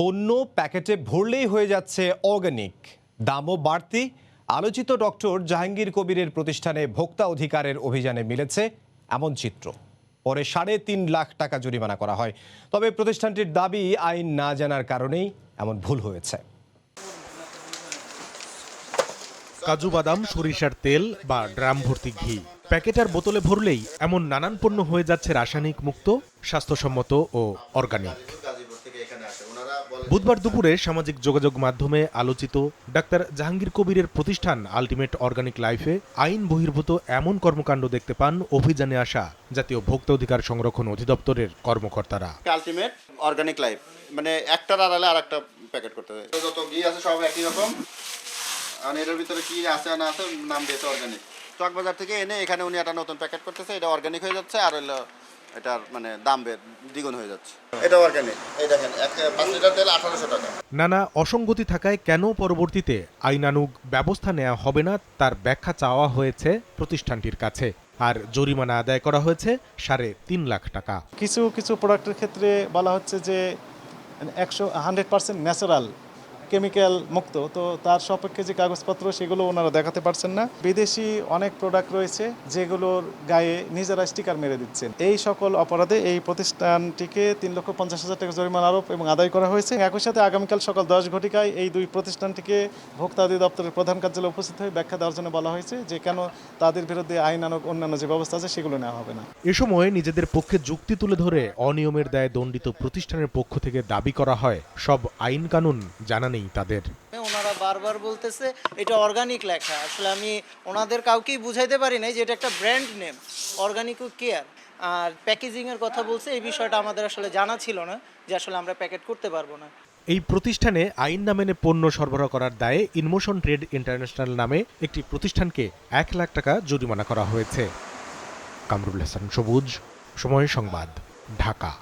পণ্য প্যাকেটে ভরলেই হয়ে যাচ্ছে অর্গানিক। দামও বাড়তি। আলোচিত ডক্টর জাহাঙ্গীর কবিরের প্রতিষ্ঠানে ভোক্তা অধিকারের অভিযানে মিলেছে এমন চিত্র। পরে সাড়ে তিন লাখ টাকা জরিমানা করা হয়। তবে প্রতিষ্ঠানটির দাবি আইন না জানার কারণেই এমন ভুল হয়েছে। কাজু বাদাম, সরিষার তেল বা ড্রাম ভর্তি ঘি। প্যাকেট আর বোতলে ভরলেই এমন নানান পণ্য হয়ে যাচ্ছে রাসায়নিক মুক্ত, স্বাস্থ্যসম্মত ও অর্গানিক। বুধবার দুপুরে সামাজিক যোগাযোগ মাধ্যমে আলোচিত ডাক্তার জাহাঙ্গীর কবিরের প্রতিষ্ঠান আলটিমেট অর্গানিক লাইফে আইন বহির্ভূত এমন কর্মকাণ্ড দেখতে পান অভিযানে আসা জাতীয় ভোক্তা অধিকার সংরক্ষণ অধিদপ্তরের কর্মকর্তারা। আলটিমেট অর্গানিক লাইফ মানে একটার আড়ালে আর একটা প্যাকেট করতে হবে যত ঘি আছে সব একই রকম। আর এটার ভিতরে কি আছে না আছে নাম দিয়েছে অর্গানিক চকবাজার থেকে এনে এখানে উনি একটা নতুন প্যাকেট করতেছে এটা অর্গানিক হয়ে যাচ্ছে আর হলো এটার মানে দাম দ্বিগুণ হয়ে যাচ্ছে। এটা অর্গানিক এই দেখেন এক পাঁচ লিটার তেল আঠারোশো টাকা। নানা অসঙ্গতি থাকায় কেন পরবর্তীতে আইনানুগ ব্যবস্থা নেওয়া হবে না তার ব্যাখ্যা চাওয়া হয়েছে প্রতিষ্ঠানটির কাছে। আর জরিমানা আদায় করা হয়েছে সাড়ে তিন লাখ টাকা। কিছু কিছু প্রোডাক্টের ক্ষেত্রে বলা হচ্ছে যে একশো হান্ড্রেড পার্সেন্ট ন্যাচারাল কেমিক্যাল মুক্ত, তো তার সপক্ষে যে কাগজপত্র সেগুলো ওনারা দেখাতে পারছেন না। বিদেশি অনেক প্রোডাক্ট রয়েছে যেগুলোর গায়ে নিজেরা স্টিকার মেরে দিচ্ছেন। এই সকল অপরাধে এই প্রতিষ্ঠানটিকে তিন লক্ষ পঞ্চাশ হাজার টাকা জরিমানা আরোপ এবং আদায় করা হয়েছে। একই সাথে আগামীকাল সকাল দশ ঘটিকায় এই দুই প্রতিষ্ঠানটিকে ভোক্তা অধিদপ্তরের প্রধান কার্যালয়ে উপস্থিত হয়ে ব্যাখ্যা দেওয়ার জন্য বলা হয়েছে যে কেন তাদের বিরুদ্ধে আইনানুক অন্যান্য যে ব্যবস্থা আছে সেগুলো নেওয়া হবে না। এ সময় নিজেদের পক্ষে যুক্তি তুলে ধরে অনিয়মের দায়ে দণ্ডিত প্রতিষ্ঠানের পক্ষ থেকে দাবি করা হয়। সব আইন কানুন জানা নেই তাদের। ওনারা বারবার বলতেছে এটা অর্গানিক লেখা। আসলে আমি ওনাদের কাউকেই বুঝাইতে পারি নাই যে এটা একটা ব্র্যান্ড নেম অর্গানিক কেয়ার আর প্যাকেজিংয়ের কথা বলছে এই বিষয়টা আমাদের আসলে জানা ছিল না যে আসলে আমরা প্যাকেট করতে পারব না। এই প্রতিষ্ঠানে আইন না মেনে পণ্য সরবরাহ করার দায়ে ইনমোশন ট্রেড ইন্টারন্যাশনাল নামে একটি প্রতিষ্ঠানকে এক লাখ টাকা জরিমানা করা হয়েছে। কামরুল হাসান সবুজ সময় সংবাদ ঢাকা।